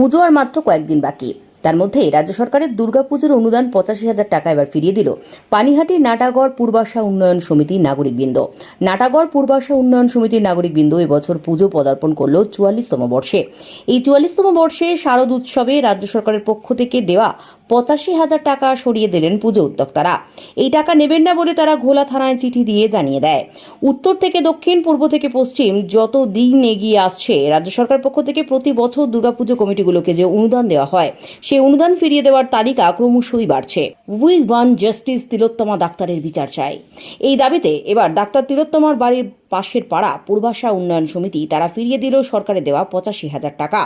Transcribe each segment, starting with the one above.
পুজো আর মাত্র কয়েকদিন বাকি। তার মধ্যেই রাজ্য সরকারের দুর্গাপুজোর অনুদান পঁচাশি হাজার টাকা এবার ফিরিয়ে দিল। পানিহাটি নাটাগড় পূর্বাশা উন্নয়ন সমিতির নাগরিকবৃন্দ। নাটাগড় পূর্বাশা উন্নয়ন সমিতির নাগরিকবৃন্দ এবছর পুজো পদার্পণ করল চুয়াল্লিশতম বর্ষে। এই চুয়াল্লিশতম বর্ষে শারদ উৎসবে রাজ্য সরকারের পক্ষ থেকে দেওয়া পঁচাশি হাজার টাকা সরিয়ে দিলেন পুজো উদ্যোক্তারা। এই টাকা নেবেন না বলে তারা ঘোলা থানায় চিঠি দিয়ে জানিয়ে দেয়। উত্তর থেকে দক্ষিণ, পূর্ব থেকে পশ্চিম যত দিন এগিয়ে আসছে, রাজ্য সরকার পক্ষ থেকে প্রতি বছর দুর্গাপুজো কমিটিগুলোকে যে অনুদান দেওয়া হয় সেই অনুদান ফিরিয়ে দেওয়ার তালিকা ক্রমশই বাড়ছে। উই ওয়ান জাস্টিস তিলোত্তমা ডাক্তারের বিচার চাই এই দাবিতে এবার ডাক্তার তিলোত্তমার বাড়ির পাশের পাড়া পূর্বাশা উন্নয়ন সমিতি তারা ফিরিয়ে দিল সরকারের দেওয়া পঁচাশি হাজার টাকা।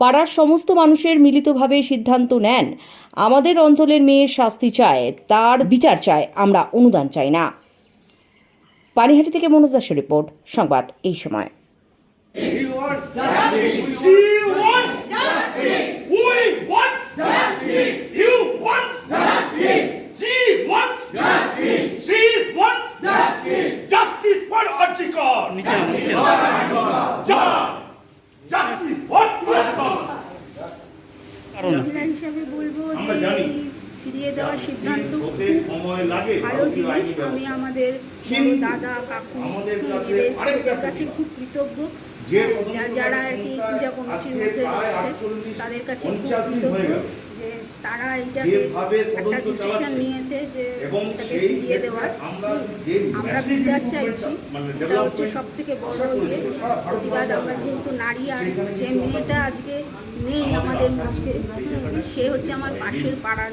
পাড়ার সমস্ত মানুষের মিলিতভাবে সিদ্ধান্ত নেন, আমাদের অঞ্চলের মেয়ের শাস্তি চায়, তার বিচার চায়, আমরা অনুদান চাই না। পানিহাটি থেকে মনোজ দাসের রিপোর্ট, সংবাদ এই সময়। হিসাবে বলব যে ফিরিয়ে দেওয়ার সিদ্ধান্ত ভালো জিনিস। আমি আমাদের দাদা কাকু কাছে এদের কাছে খুব কৃতজ্ঞ। হ্যাঁ, যারা আর কি পূজা কমিটির মধ্যে রয়েছে তাদের কাছে খুব কৃতজ্ঞ। যে তারা এইটাকে একটা ডিসিশন নিয়েছে যে এটাকে ফিরিয়ে দেওয়ার আমরা বিচার চাইছি মানে এটা হচ্ছে সব থেকে বড় ইয়ে প্রতিবাদ। আমরা যেহেতু নারী আর যে মেয়েটা আজকে নেই আমাদের মধ্যে সে হচ্ছে আমার পাশের পাড়ার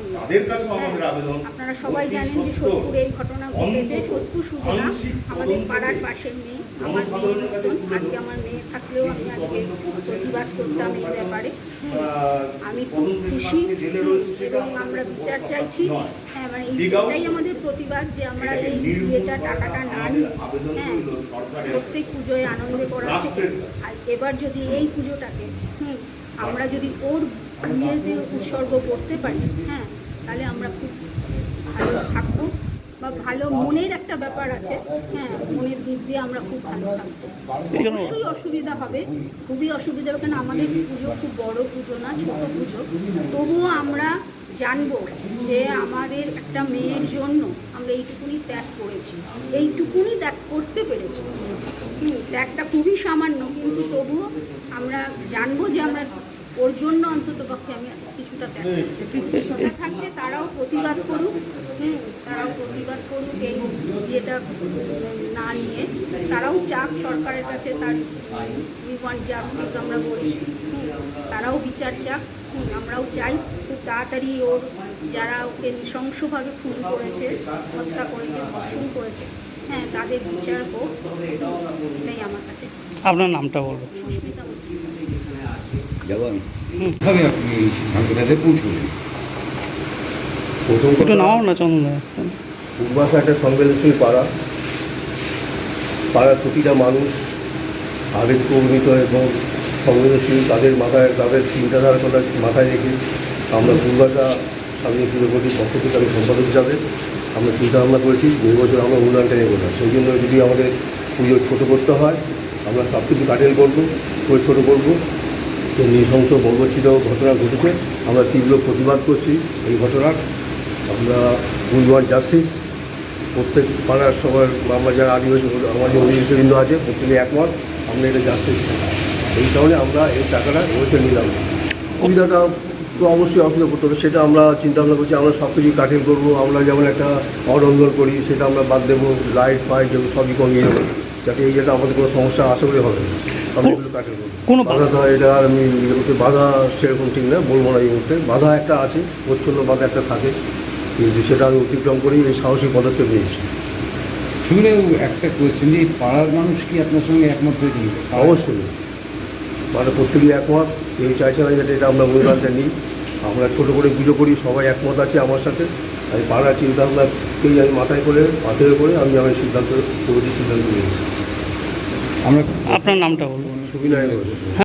হ্যাঁ, আপনারা সবাই জানেন যে সোদপুরে এই ঘটনা ঘটেছে সত্যু শুধু না আমাদের পাড়ার পাশের মেয়ে আমার মেয়ের মতন আজকে আমার মেয়ে থাকলেও আমি আজকে প্রতিবাদ করতাম এই ব্যাপারে। আমি খুব খুশি। জেলে রয়েছে সেটা আমরা বিচার চাইছি। হ্যাঁ মানে এটাই আমাদের প্রতিবাদ যে আমরা এই নির্মূল টাকাটা না নিই হ্যাঁ প্রত্যেক পুজোয় আনন্দে করা থেকে আর এবার যদি এই পুজোটাকে হুম আমরা যদি ওর বিয়েতে উৎসর্গ করতে পারি হ্যাঁ তাহলে আমরা খুব ভালো থাকব। বা ভালো মনের একটা ব্যাপার আছে হ্যাঁ মনের দিক দিয়ে আমরা খুব ভালো থাকব। অবশ্যই অসুবিধা হবে খুবই অসুবিধা হবে কারণ আমাদের পুজো খুব বড় পুজো না ছোট পুজো। তবুও আমরা জানব যে আমাদের একটা মেয়ের জন্য আমরা এইটুকুনি ত্যাগ করেছি। এইটুকুনি ত্যাগ করতে পেরেছি। ত্যাগটা খুবই সামান্য কিন্তু তবুও আমরা জানব যে আমরা ওর জন্য অন্তত পক্ষে আমি কিছুটা ত্যাগ সেটা থাকবে তারাও প্রতিবাদ করুক হুম তারাও প্রতিবাদ করুক এই ইয়েটা না নিয়ে। তারাও চাক সরকারের কাছে তার উই ওয়ান্ট জাস্টিস আমরা বলছি। তারাও বিচার চাক আমরাও চাই। খুব তাড়াতাড়ি ওর যারা ওকে নৃশংসভাবে খুন করেছে হত্যা করেছে ধর্ষণ করেছে হ্যাঁ তাদের বিচার হোক এটাই আমার কাছে। আপনার নামটা বলব সুস্মিতা। যেমন কীভাবে আপনি এই সিদ্ধান্তটাতে পৌঁছলেন। প্রথম একটু কথা নামাও না। চন্দন পূর্বাশা একটা সংবেদনশীল পাড়া। পাড়ার প্রতিটা মানুষ আবেগপ্রবণিত এবং সংবেদনশীল। তাদের মাথায় তাদের চিন্তাধারা কথা মাথায় রেখে আমরা পূর্বাশা স্বামী কমিটির পক্ষ থেকে আমি সম্পাদক হিসাবে আমরা চিন্তা ভাবনা করেছি যে বছর আমরা অনুদানটা নেব না। সেই জন্য যদি আমাদের পুজো ছোটো করতে হয় আমরা সব কিছু কাটেল করব করে ছোটো করব নৃশংস বর্বচিত ঘটনা ঘটেছে। আমরা তীব্র প্রতিবাদ করছি এই ঘটনার। আমরা উই জাস্টিস। প্রত্যেক পাড়ার সবার আমরা যারা আদিবাসী আমাদের অধিবেশনবৃন্দ আছে প্রত্যেকে একমত, আমরা এটা জাস্টিস এই কারণে আমরা এই টাকাটা ওইটা নিলাম। সুবিধাটা তো অবশ্যই অসুবিধা করতে হবে, সেটা আমরা চিন্তা ভাবনা করছি, আমরা সব কিছুই কাটিং করব, আমরা যেমন একটা অরঙ্গল করি, সেটা আমরা বাদ দেবো, লাইট ফাইট যেগুলো সবই কমিয়ে দেবো। যাতে এই যেটা আমাদের কোনো সমস্যা আশা করি হবে না আমরা এগুলো করব কোনো বাধা তো এটা আর আমি ইয়ে করতে বাধা সেরকম ঠিক না বলব না এই মুহূর্তে। বাধা একটা আছে প্রচ্ছন্ন বাধা একটা থাকে। কিন্তু সেটা আমি অতিক্রম করি এই সাহসী পদক্ষেপ নিয়েছি। শুনে একটা কোয়েশ্চেন যে পাড়ার মানুষ কি আপনার সঙ্গে একমত হয়েছিল অবশ্যই। মানে প্রত্যেকেই একমত। কেউ চাইছে না যাতে এটা আমরা অনুদানটা নিই। আমরা ছোটো করে পুজো করি সবাই একমত আছে আমার সাথে। আমি পাড়ার চিন্তাভাবনাকেই আমি মাথায় করে মাথায় করে আমি আমার সিদ্ধান্ত কমিটির সিদ্ধান্ত নিয়েছি। আমরা আপনার নামটা বলুন। সুবিনয়